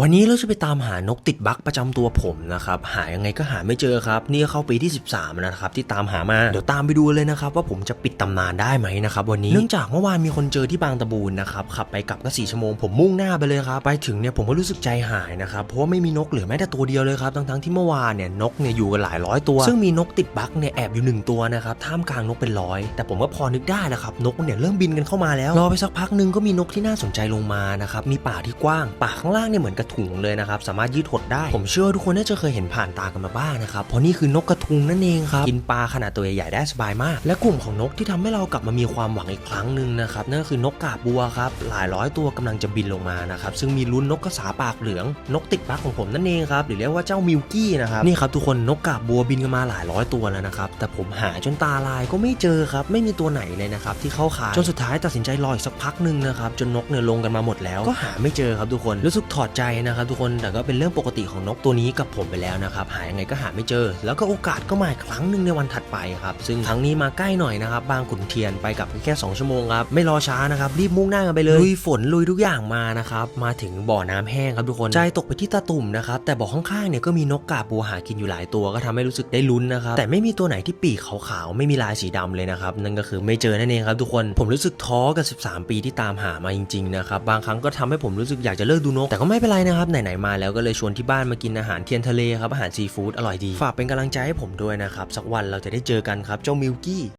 วันนี้เราจะไปตามหานกติดบั๊กประจำตัวผมนะครับ หายังไงก็หาไม่เจอครับ นี่เข้าปีที่ 13 นะครับ ที่ตามหามาเดี๋ยวตามไปดูเลยนะครับ ว่าผมจะปิดตำนานได้ไหมนะครับวันนี้เนื่องจากเมื่อวานมีคนเจอที่บางตะบูนนะครับขับไปกลับก็สี่ชั่วโมงผมมุ่งหน้าไปเลยครับไปถึงเนี่ยผมก็รู้สึกใจหายนะครับเพราะว่าไม่มีนกเหลือแม้แต่ตัวเดียวเลยครับทั้งๆที่เมื่อวานเนี่ยนกเนี่ยอยู่กันหลายร้อยตัว ซึ่งมีนกติดบั๊กเนี่ยแอบอยู่หนึ่งตัวนะครับท่ามกลางนกเป็นร้อยแต่ผมก็พอนึกได้แล้วครับนกเนี่ยเริ่มบินกันเข้ามาแล้วรอไปสักพักหนึ่งก็มีนกที่น่าสนใจลงมานะครับมีป่าที่กว้างป่าข้างล่างเนี่ยเหมือนกระถุงเลยนะครับ สามารถยืดหดได้ ผมเชื่อทุกคนน่าจะเคยเห็นผ่านตากันมาบ้างนะครับ เพราะนี่คือนกกระทุงนั่นเองครับ กินปลาขนาดตัวใหญ่ได้สบายมาก และกลุ่มของนกที่ทำให้เรากลับมามีความหวังอีกครั้งหนึ่งนะครับนั่นก็คือนกกาบบัวครับ หลายร้อยตัวกำลังจะบินลงมานะครับ ซึ่งมีลุ้นนกกระสาปากเหลือง นกติดบั๊กของผมนั่นเองครับ หรือเรียกว่าเจ้ามิลกี้นะครับ นี่ครับทุกคนนกกาบบัวบินกันมาหลายร้อยตัวแล้วนะครับ แต่ผมหาจนตาลายก็ไม่เจอครับ ไม่มีตัวไหนเลยนะครับที่เข้าขายจนสุดท้ายตัดสินใจรออีกสักพักหนึ่งนะครับจนนกเนี่ยลงกันมาหมดแล้วก็หาไม่เจอครับทุกคนรู้สึกถอดใจนะครับทุกคนแต่ก็เป็นเรื่องปกติของนกตัวนี้กับผมไปแล้วนะครับหายังไงก็หาไม่เจอ แล้วก็โอกาสก็มาอีกครั้งหนึ่งในวันถัดไปครับซึ่งครั้งนี้มาใกล้หน่อยนะครับบางขุนเทียนไปกับแค่ 2 ชั่วโมงครับไม่รอช้านะครับรีบมุ่งหน้ากันไปเลยลุยฝนลุยทุกอย่างมานะครับมาถึงบ่อน้ำแห้งครับทุกคนใจตกไปที่ตาตุ่มนะครับแต่บ่อข้างๆเนี่ยก็มีนกกาบบัวหากินอยู่หลายตัวก็ทำให้รู้สึกได้ลุ้นนะครับแต่ไม่มีตัวไหนที่ปีกขาวๆไม่มีลายสีดำเลยนะครับนั่นก็คือไม่เจอนั่นเองครับทุกคนผมรู้สึกท้อกับ 13 ปีที่ตามหามาจริงๆนะครับบางครั้งก็ทำให้ผมรู้สึกอยากจะเลิกดูนกแต่ก็ไม่เป็นไรนะครับไหนๆมาแล้วก็เลยชวนที่บ้านมากินอาหารเทียนทะเลครับอาหารซีฟู้ดอร่อยดี ฝากเป็นกำลังใจให้ผมด้วยนะครับ สักวันเราจะได้เจอกันครับเจ้ามิลกี้